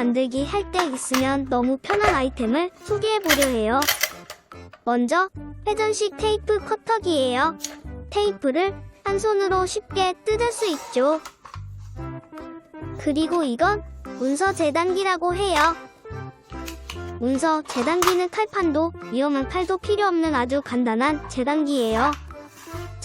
할 때 있으면 너무 편한 아이템을 소개해보려 해요. 먼저 회전식 테이프 커터기예요. 테이프를 한 손으로 쉽게 뜯을 수 있죠. 그리고 이건 문서 재단기라고 해요. 문서 재단기는 칼판도 위험한 칼도 필요 없는 아주 간단한 재단기예요.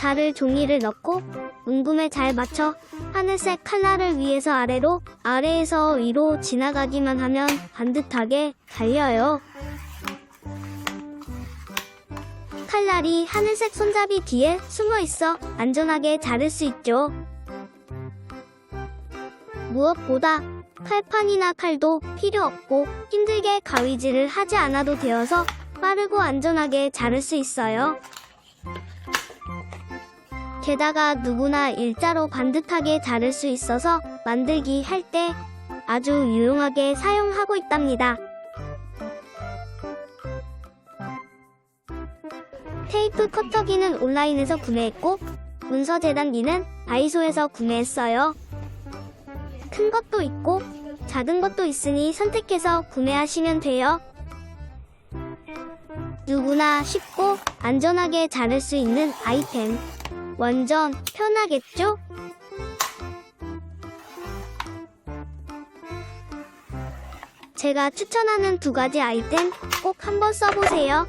자를 종이를 넣고 문금에 잘 맞춰 하늘색 칼날을 위에서 아래로 아래에서 위로 지나가기만 하면 반듯하게 달려요. 칼날이 하늘색 손잡이 뒤에 숨어 있어 안전하게 자를 수 있죠. 무엇보다 칼판이나 칼도 필요 없고 힘들게 가위질을 하지 않아도 되어서 빠르고 안전하게 자를 수 있어요. 게다가 누구나 일자로 반듯하게 자를 수 있어서 만들기 할 때 아주 유용하게 사용하고 있답니다. 테이프 커터기는 온라인에서 구매했고 문서 재단기는 다이소에서 구매했어요. 큰 것도 있고 작은 것도 있으니 선택해서 구매하시면 돼요. 누구나 쉽고 안전하게 자를 수 있는 아이템. 완전 편하겠죠? 제가 추천하는 두 가지 아이템 꼭 한번 써보세요.